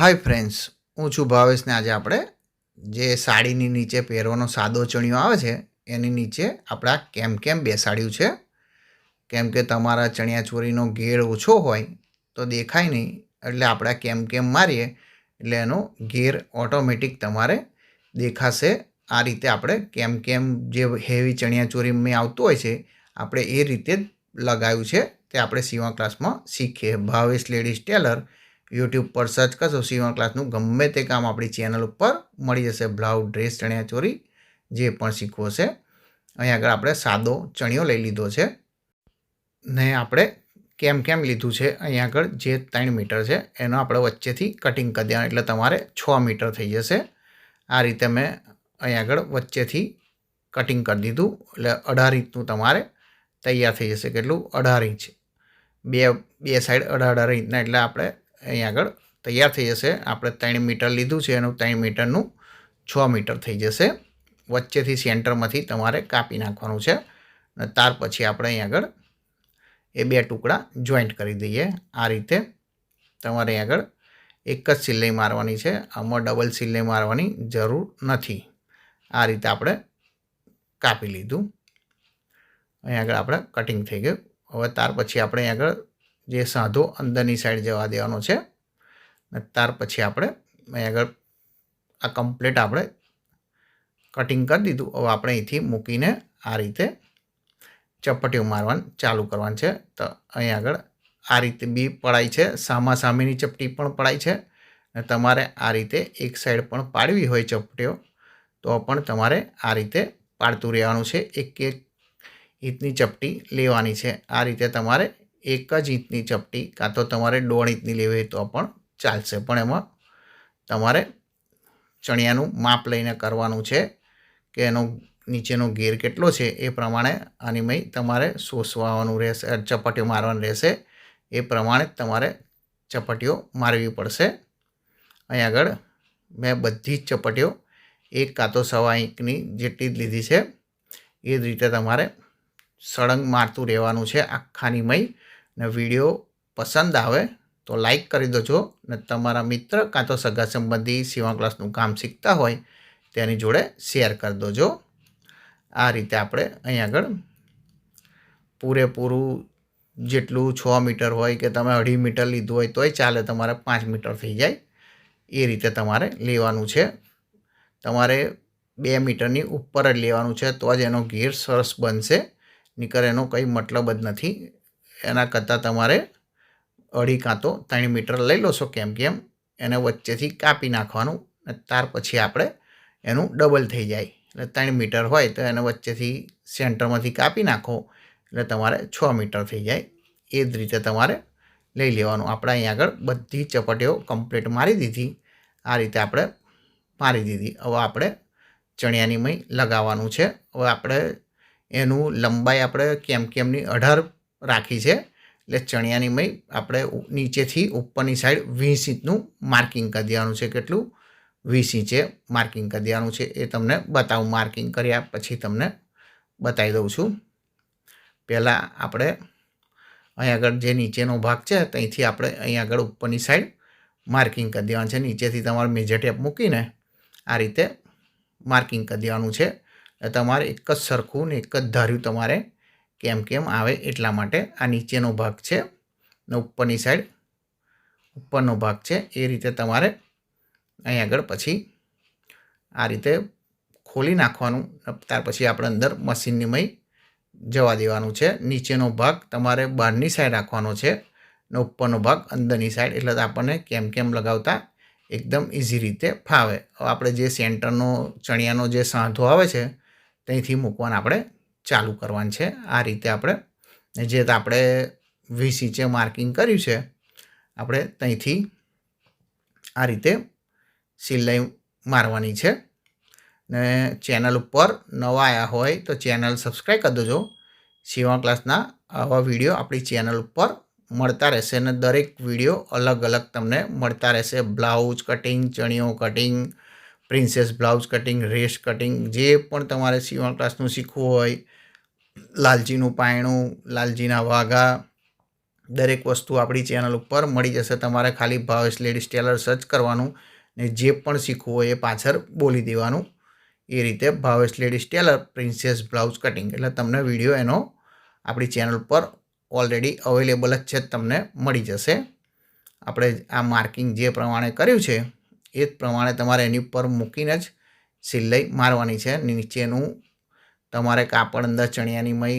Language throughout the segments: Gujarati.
હાય ફ્રેન્ડ્સ હું છું ભાવેશને આજે આપણે જે સાડીની નીચે પહેરવાનો સાદો ચણિયો આવે છે, એની નીચે આપણા કેમ કેમ બેસાડ્યું છે. કેમ કે તમારા ચણિયાચોરીનો ઘેર ઓછો હોય તો દેખાય નહીં, એટલે આપણે કેમ કેમ મારીએ, એટલે એનો ઘેર ઓટોમેટિક તમારે દેખાશે. આ રીતે આપણે કેમ કેમ જે હેવી ચણિયાચોરી મેં આવતું હોય છે, આપણે એ રીતે જ લગાવ્યું છે, તે આપણે સીવા ક્લાસમાં શીખીએ. ભાવેશ લેડીઝ ટેલર યુટ્યુબ પર સર્ચ કરશો સીવણ ક્લાસનું ગમે તે કામ આપણી ચેનલ ઉપર મળી જશે. બ્લાઉઝ ડ્રેસ ચણિયા ચોરી જે પણ શીખવો છે. અહીં આગળ આપણે સાદો ચણિયો લઈ લીધો છે. ને આપણે કેમ કેમ લીધું છે? અહીં આગળ જે ત્રણ મીટર છે, એનો આપણે વચ્ચેથી કટિંગ કરી દેવાનું, એટલે તમારે છ મીટર થઈ જશે. આ રીતે મેં અહીં આગળ વચ્ચેથી કટિંગ કરી દીધું, એટલે અઢાર ઇંચનું તમારે તૈયાર થઈ જશે. કેટલું? અઢાર ઇંચ. બે બે સાઈડ અઢાર અઢાર ઇંચના, એટલે આપણે અહીં આગળ તૈયાર થઈ જશે. આપણે ત્રણ મીટર લીધું છે એનું ત્રણ મીટરનું છ મીટર થઈ જશે. વચ્ચેથી સેન્ટરમાંથી તમારે કાપી નાખવાનું છે. અને ત્યાર પછી આપણે અહીં આગળ એ બે ટુકડા જોઈન્ટ કરી દઈએ. આ રીતે તમારે અહીં આગળ એક જ સિલાઈ મારવાની છે. આમાં ડબલ સિલાઈ મારવાની જરૂર નથી. આ રીતે આપણે કાપી લીધું. અહીં આગળ આપણે કટિંગ થઈ ગયું. હવે ત્યાર પછી આપણે અહીં આગળ જે સાંધો અંદરની સાઈડ જવા દેવાનો છે. અને ત્યાર પછી આપણે અહીં આગળ આ કમ્પ્લીટ આપણે કટિંગ કરી દીધું. હવે આપણે અહીંથી મૂકીને આ રીતે ચપટીઓ મારવાનું ચાલુ કરવાનું છે. તો અહીં આગળ આ રીતે બી પડાય છે. સામા સામેની ચપટી પણ પડાય છે. અને તમારે આ રીતે એક સાઈડ પણ પાડવી હોય ચપટીઓ, તો પણ તમારે આ રીતે પાડતું રહેવાનું છે. એક એક ઇંચની ચપટી લેવાની છે. આ રીતે તમારે એક જ ઇંચની ચપટી, કાં તો તમારે દોઢ ઇંચની લેવી હોય તો પણ ચાલશે. પણ એમાં તમારે ચણિયાનું માપ લઈને કરવાનું છે કે એનો નીચેનો ગેર કેટલો છે એ પ્રમાણે આનીમય તમારે શોષવાનું રહેશે ચપટીઓ મારવાની રહેશે. એ પ્રમાણે તમારે ચપટીઓ મારવી પડશે. અહીં આગળ મેં બધી જ ચપટીઓ એક કાં તો સવા ઇંચની જેટલી જ લીધી છે. એ જ રીતે તમારે સળંગ મારતું રહેવાનું છે આખાની મય. ને વીડિયો પસંદ આવે તો લાઈક કરી દેજો ને તમારા મિત્ર કાં તો સગા સંબંધી સીવણ ક્લાસનું કામ શીખતા હોય તેની જોડે શેર કરી દેજો. આ રીતે આપણે અહીં આગળ પૂરેપૂરું જેટલું છ મીટર હોય કે તમે અઢી મીટર લીધું હોય તોય ચાલે, તમારે પાંચ મીટર થઈ જાય. એ રીતે તમારે લેવાનું છે. તમારે બે મીટરની ઉપર જ લેવાનું છે તો જ એનો ઘેર સરસ બનશે નીકળ એનો કંઈ મતલબ જ નથી. એના કરતાં તમારે અઢી કાં તો ત્રણ મીટર લઈ લો છો કેમ કેમ એને વચ્ચેથી કાપી નાખવાનું ત્યાર પછી આપણે એનું ડબલ થઈ જાય. એટલે ત્રણ મીટર હોય તો એને વચ્ચેથી સેન્ટરમાંથી કાપી નાખો એટલે તમારે છ મીટર થઈ જાય. એ જ રીતે તમારે લઈ લેવાનું. આપણે અહીં આગળ બધી ચપટીઓ કમ્પ્લીટ મારી દીધી. આ રીતે આપણે મારી દીધી. હવે આપણે ચણિયાની મય લગાવવાનું છે. હવે આપણે એનું લંબાઈ આપણે કેમ કેમની અઢાર રાખી છે. એટલે ચણિયાની મય આપણે નીચેથી ઉપરની સાઈડ વીસ ઇંચનું માર્કિંગ કરી દેવાનું છે. કેટલું? વીસ ઇંચે માર્કિંગ કરી દેવાનું છે. એ તમને બતાવું. માર્કિંગ કર્યા પછી તમને બતાવી દઉં છું. પહેલાં આપણે અહીં આગળ જે નીચેનો ભાગ છે, ત્યાંથી આપણે અહીં આગળ ઉપરની સાઈડ માર્કિંગ કરી દેવાનું છે. નીચેથી તમારે મેજર ટેપ મૂકીને આ રીતે માર્કિંગ કરી દેવાનું છે. તમારે એક જ સરખું ને એક જ ધાર્યું તમારે કેમ કેમ આવે એટલા માટે આ નીચેનો ભાગ છે ને ઉપરની સાઈડ ઉપરનો ભાગ છે એ રીતે તમારે અહીં આગળ પછી આ રીતે ખોલી નાખવાનું. ત્યાર પછી આપણે અંદર મશીનની મય જવા દેવાનું છે. નીચેનો ભાગ તમારે બહારની સાઈડ રાખવાનો છે ને ઉપરનો ભાગ અંદરની સાઈડ એટલે આપણને કેમ કેમ લગાવતા એકદમ ઇઝી રીતે ફાવે. આપણે જે સેન્ટરનો ચણિયાનો જે સાંધો આવે છે, ત્યાંથી મૂકવાનો આપણે ચાલુ કરવાનું છે. આ રીતે આપણે, જે આપણે વીસીચે માર્કિંગ કર્યું છે, આપણે ત્યાંથી આ રીતે સિલાઈ મારવાની છે. ને ચેનલ ઉપર નવા આવ્યા હોય તો ચેનલ સબસ્ક્રાઈબ કરી દેજો. સીવા ક્લાસના આવા વીડિયો આપણી ચેનલ ઉપર મળતા રહેશે અને દરેક વીડિયો અલગ અલગ તમને મળતા રહેશે. બ્લાઉઝ કટિંગ, ચણિયો કટિંગ પ્રિન્સેસ બ્લાઉઝ કટિંગ રેસ કટિંગ, જે પણ તમારે સીવણ ક્લાસનું શીખવું હોય, લાલજીનું પાયણું, લાલજીના વાઘા, દરેક વસ્તુ આપણી ચેનલ ઉપર મળી જશે. તમારે ખાલી ભાવેશ લેડીઝ ટેલર સર્ચ કરવાનું ને જે પણ શીખવું હોય એ પાછળ બોલી દેવાનું. એ રીતે Bhavesh ladies tailor princess blouse cutting. એટલે તમને વીડિયો એનો આપણી ચેનલ પર ઓલરેડી અવેલેબલ જ છે, તમને મળી જશે. આપણે આ માર્કિંગ જે પ્રમાણે કર્યું છે એ જ પ્રમાણે તમારે એની ઉપર મૂકીને જ સિલાઈ મારવાની છે. નીચેનું તમારે કાપડ અંદર ચણિયાની મય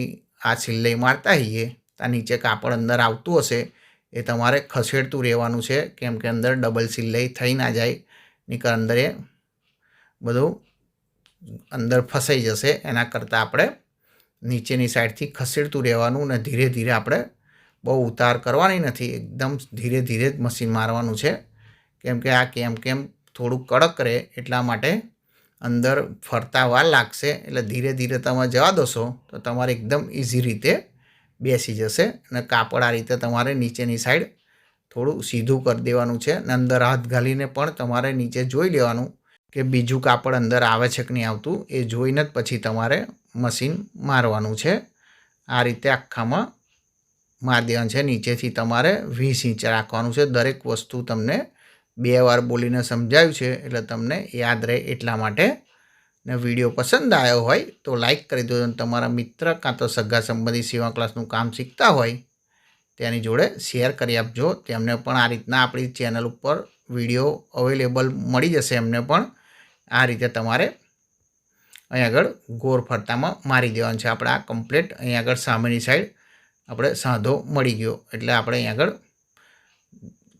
આ સિલાઈ મારતા હોઈએ ત્યાં નીચે કાપડ અંદર આવતું હશે, એ તમારે ખસેડતું રહેવાનું છે. કેમ કે અંદર ડબલ સિલાઈ થઈ ના જાય નીકળ અંદર એ બધું અંદર ફસાઈ જશે. એના કરતાં આપણે નીચેની સાઈડથી ખસેડતું રહેવાનું ને ધીરે ધીરે આપણે બહુ ઉતાર કરવાની નથી. એકદમ ધીરે ધીરે જ મશીન મારવાનું છે. કેમ કે આ કેમ કેમ થોડું કડક રહે એટલા માટે અંદર ફરતા વાર લાગશે. એટલે ધીરે ધીરે તમે જવા દોશો તો તમારે એકદમ ઇઝી રીતે બેસી જશે અને કાપડ આ રીતે તમારે નીચેની સાઈડ થોડું સીધું કરી દેવાનું છે અને અંદર હાથ ઘાલીને પણ તમારે નીચે જોઈ લેવાનું કે બીજું કાપડ અંદર આવે છે કે નહીં આવતું એ જોઈને જ પછી તમારે મશીન મારવાનું છે. આ રીતે આખામાં મારી દેવાનું છે. નીચેથી તમારે વીસ ઇંચ રાખવાનું છે. દરેક વસ્તુ તમને બે વાર બોલીને સમજાવ્યું છે એટલે તમને યાદ રહે એટલા માટે. ને વીડિયો પસંદ આવ્યો હોય તો લાઈક કરી દો તમારા મિત્ર કાં તો સગા સંબંધી સેવા ક્લાસનું કામ શીખતા હોય તેની જોડે શેર કરી આપજો. તેમને પણ આ રીતના આપણી ચેનલ ઉપર વીડિયો અવેલેબલ મળી જશે એમને પણ. આ રીતે તમારે અહીં આગળ ગોર ફરતામાં મારી દેવાનું છે. આપણે આ કમ્પ્લેટ અહીં આગળ સામેની સાઈડ આપણે સાંધો મળી ગયો. એટલે આપણે અહીં આગળ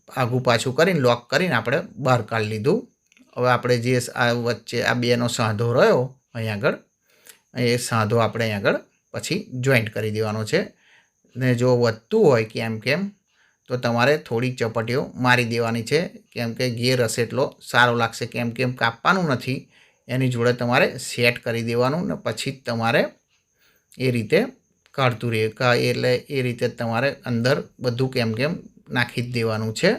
આઘું પાછું કરીને લોક કરીને આપણે બહાર કાઢી લીધું. હવે આપણે જે આ વચ્ચે આ બેનો સાંધો રહ્યો અહીં આગળ, એ સાંધો આપણે અહીં આગળ પછી જોઈન્ટ કરી દેવાનો છે. ને જો વધતું હોય કેમ કેમ, તો તમારે થોડી ચપટીઓ મારી દેવાની છે. કેમ કે ગેર હશે એટલો સારો લાગશે. કેમ કેમ કાપવાનું નથી, એની જોડે તમારે સેટ કરી દેવાનું ને પછી તમારે એ રીતે કાઢતું રહે. એટલે એ રીતે તમારે અંદર બધું કેમ કેમ નાખી જ દેવાનું છે.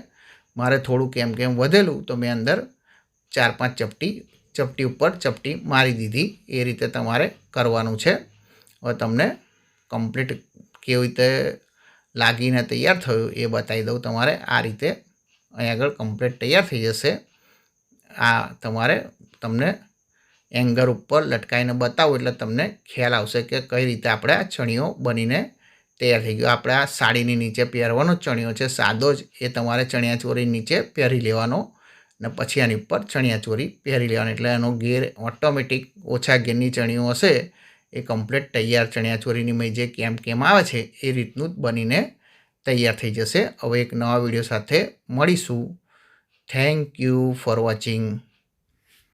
મારે થોડું કેમ કેમ વધેલું તો મેં અંદર ચાર પાંચ ચપટી ચપટી ઉપર ચપટી મારી દીધી. એ રીતે તમારે કરવાનું છે. હવે તમને કમ્પ્લીટ કેવી રીતે લાગીને તૈયાર થયું એ બતાવી દઉં તમારે. આ રીતે અહીં આગળ કમ્પ્લીટ તૈયાર થઈ જશે. આ તમારે તમને એંગર ઉપર લટકાવીને બતાવું એટલે તમને ખ્યાલ આવશે કે કઈ રીતે આપણે આ ચણીઓ બનીને તૈયાર થઈ ગયો. આપણે આ સાડીની નીચે પહેરવાનો ચણિયો છે. સાદો જ એ તમારે ચણિયાચોરી નીચે પહેરી લેવાનો ને પછી આની ઉપર ચણિયાચોરી પહેરી લેવાની. એટલે એનો ગેર ઓટોમેટિક ઓછા ગેરની ચણિયો હશે એ કમ્પ્લીટ તૈયાર ચણિયાચોરીની મેં જે કેમ કેમ આવે છે એ રીતનું જ બનીને તૈયાર થઈ જશે. હવે એક નવા વીડિયો સાથે મળીશું. Thank you for watching